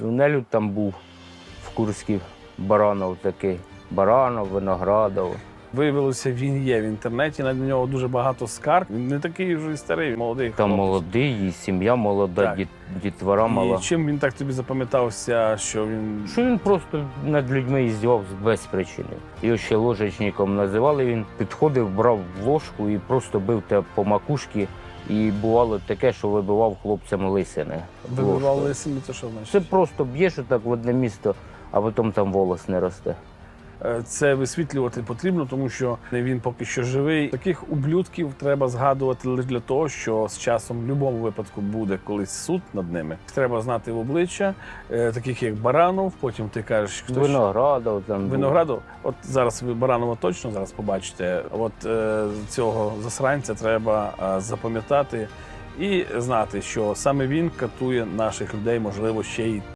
Нелюд там був в Курській Баранов такий. Баранов, Виноградов. Виявилося, він є в інтернеті. На нього дуже багато скарг. Він не такий вже і старий, молодий. Там хлопець. молодий, і сім'я молода, Так. діт, дітвора мала. І чим він так тобі запам'ятався, що він Що він просто над людьми іздівався без причини. Його ще ложечником називали. Він підходив, брав ложку і просто бив тебе по макушці. І бувало таке, що вибивав хлопцям лисини. вибивав лисини, це що значить? Це просто б'єш отак в одне місто, а потім там волос не росте. Е, Це висвітлювати потрібно, тому що він поки що живий. Таких ублюдків треба згадувати лише для того, що з часом в будь-якому випадку буде колись суд над ними. Треба знати в обличчя, е, таких як Баранов. Потім ти кажеш, хто? Виноградов там. Виноградов. От зараз ви Баранова точно зараз побачите. От е, цього засранця треба запам'ятати і знати, що саме він катує наших людей, можливо, ще й